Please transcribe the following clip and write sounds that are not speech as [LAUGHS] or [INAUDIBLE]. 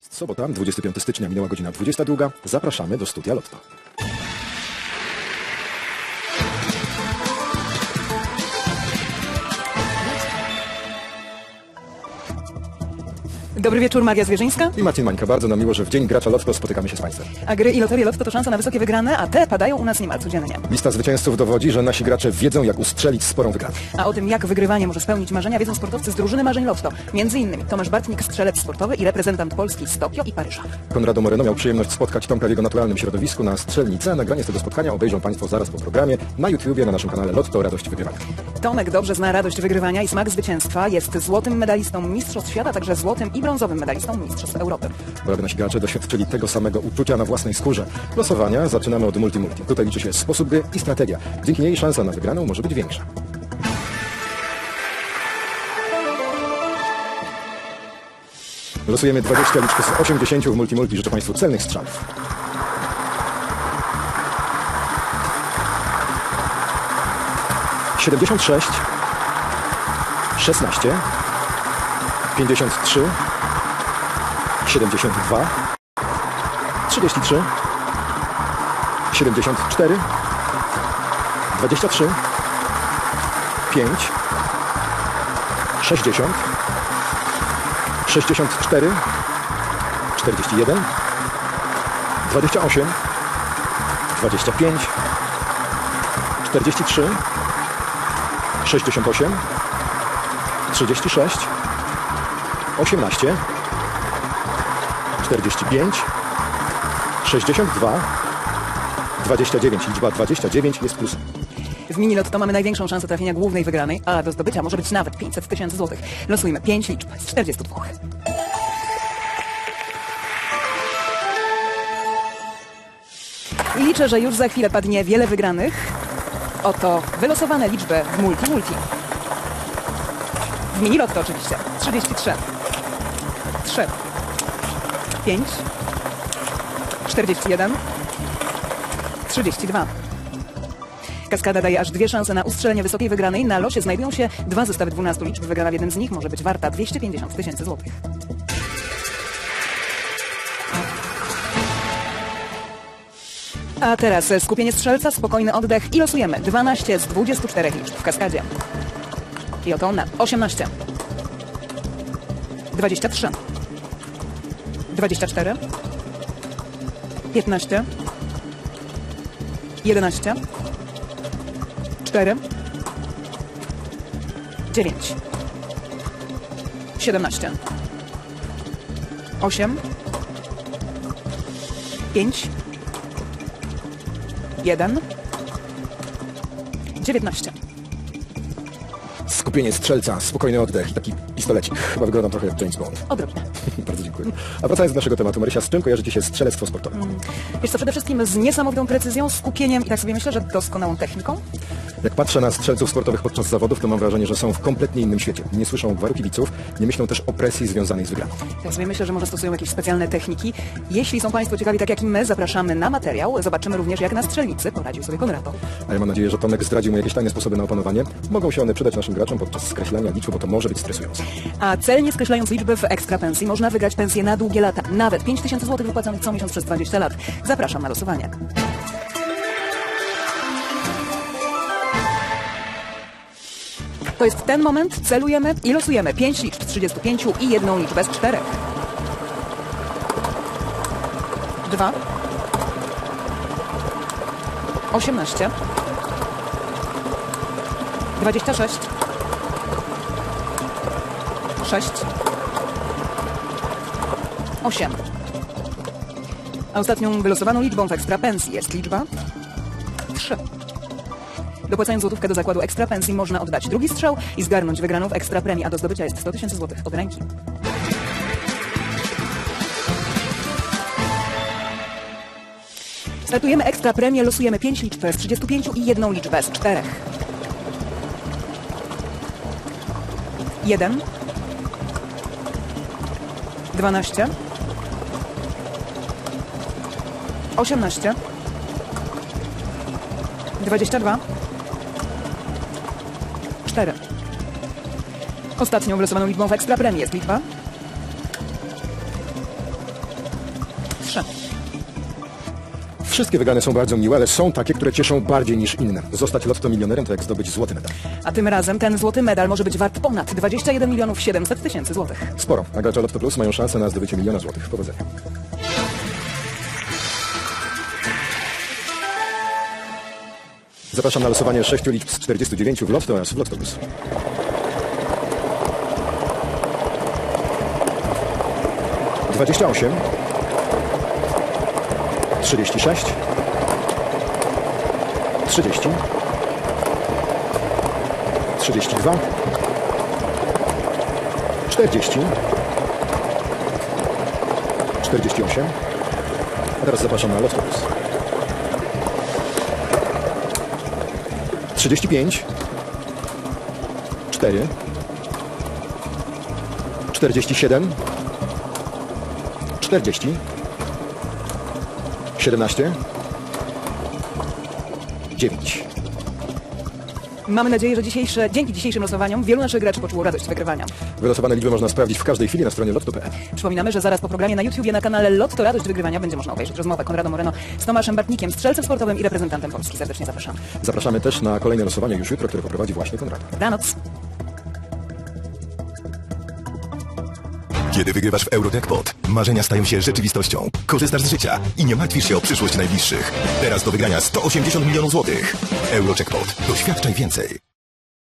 Sobota, 25 stycznia, minęła godzina 22. Zapraszamy do studia Lotto. Dobry wieczór, Maria Zwierzyńska. I Marcin Mańka, bardzo nam miło, że w Dzień Gracza Lotto spotykamy się z Państwem. A gry i loterie Lotto to szansa na wysokie wygrane, a te padają u nas niemal codziennie. Lista zwycięzców dowodzi, że nasi gracze wiedzą, jak ustrzelić sporą wygraną. A o tym, jak wygrywanie może spełnić marzenia, wiedzą sportowcy z drużyny Marzeń Lotto. Między innymi Tomasz Bartnik, strzelec sportowy i reprezentant Polski z Tokio i Paryża. Konrado Moreno miał przyjemność spotkać Tomka w jego naturalnym środowisku na strzelnicy, nagranie z tego spotkania obejrzą Państwo zaraz po programie na YouTubie, na naszym kanale Lotto Radość Wygrywania. Tomek dobrze zna radość wygrywania i smak zwycięstwa. Jest złotym medalistą Mistrzostw Świata, także złotym i brązowym medalistą Mistrzostw Europy. Bo aby nasi gracze doświadczyli tego samego uczucia na własnej skórze. Losowania zaczynamy od multi-multi. Tutaj liczy się sposób gry i strategia. Dzięki niej szansa na wygraną może być większa. Losujemy 20 liczb z 80 w multi-multi. Życzę Państwu celnych strzałów. Siedemdziesiąt sześć, szesnaście, pięćdziesiąt trzy, 72 33 74 23 5 60 64 41 28 25 43 68 36 18 45, 62, 29. Liczba 29 jest plus. W mini Lotto mamy największą szansę trafienia głównej wygranej, a do zdobycia może być nawet 500 tysięcy złotych. Losujmy 5 liczb z 42. I liczę, że już za chwilę padnie wiele wygranych. Oto wylosowane liczby w multi-multi. W mini Lotto oczywiście. 33. 3. 5. 41. 32. Kaskada daje aż dwie szanse na ustrzelenie wysokiej wygranej. Na losie znajdują się dwa zestawy 12 liczb. Wygrana w jednym z nich może być warta 250 tysięcy złotych. A teraz skupienie strzelca, spokojny oddech i losujemy 12 z 24 liczb w kaskadzie. I oto one. 18. 23. 24. 15. 11. 4. 9. 17. 8. 5. 1. 19. Skupienie strzelca, spokojny oddech i taki pistolecik. Chyba wyglądam trochę jak James Bond. Odrobinę. [LAUGHS] Bardzo dziękuję. A wracając do naszego tematu, Marysia, z czym kojarzy Ci się strzelectwo sportowe? Wiesz co, przede wszystkim z niesamowitą precyzją, skupieniem i tak sobie myślę, że doskonałą techniką. Jak patrzę na strzelców sportowych podczas zawodów, to mam wrażenie, że są w kompletnie innym świecie. Nie słyszą gwaru kibiców, nie myślą też o presji związanej z wygraną. Tak sobie myślę, że może stosują jakieś specjalne techniki. Jeśli są Państwo ciekawi, tak jak i my, zapraszamy na materiał. Zobaczymy również, jak na strzelnicy poradził sobie Konrado. A ja mam nadzieję, że Tomek zdradził mu jakieś tajne sposoby na opanowanie. Mogą się one przydać naszym graczom podczas skreślania liczb, bo to może być stresujące. A celnie skreślając liczby w ekstra pensji, można wygrać pensję na długie lata. Nawet 5000 zł wypłacanych co miesiąc przez 20 lat. Zapraszam na losowanie. To jest ten moment, celujemy i losujemy 5 liczb z 35 i jedną liczbę z 4. 2 18 26 6 8 A ostatnią wylosowaną liczbą w ekstra pensji jest liczba 3. Dopłacając złotówkę do zakładu ekstra pensji można oddać drugi strzał i zgarnąć wygraną w ekstra premii, a do zdobycia jest 100 tysięcy złotych. Od ręki. Startujemy ekstra premię, losujemy 5 liczb z 35 i jedną liczbę z 4. 1 12 18 22 4 Ostatnią wylosowaną liczbą w ekstra premii jest liczba Trzy. Wszystkie wygrane są bardzo miłe, ale są takie, które cieszą bardziej niż inne. Zostać lotto milionerem to jak zdobyć złoty medal. A tym razem ten złoty medal może być wart ponad 21 milionów 700 tysięcy złotych. Sporo, a gracze Lotto Plus mają szansę na zdobycie miliona złotych. Powodzenia. Zapraszam na losowanie 6 liczb z 49 w Lotto oraz w Lotto Plus. Dwadzieścia osiem, trzydzieści sześć, trzydzieści, trzydzieści dwa, czterdzieści, 48. A teraz zapraszam na Lotto 35. 4. 47. 40. 17. 9. Mamy nadzieję, że dzisiejsze, dzięki dzisiejszym losowaniom wielu naszych graczy poczuło radość z wygrywania. Wylosowane liczby można sprawdzić w każdej chwili na stronie lotto.pl. Przypominamy, że zaraz po programie na YouTubie na kanale Lotto Radość Wygrywania będzie można obejrzeć rozmowę Konrada Moreno z Tomaszem Bartnikiem, strzelcem sportowym i reprezentantem Polski. Serdecznie zapraszamy. Zapraszamy też na kolejne losowanie już jutro, które poprowadzi właśnie Konrad. Dobranoc. Kiedy wygrywasz w Eurojackpot, marzenia stają się rzeczywistością. Korzystasz z życia i nie martwisz się o przyszłość najbliższych. Teraz do wygrania 180 milionów złotych. Eurojackpot. Doświadczaj więcej.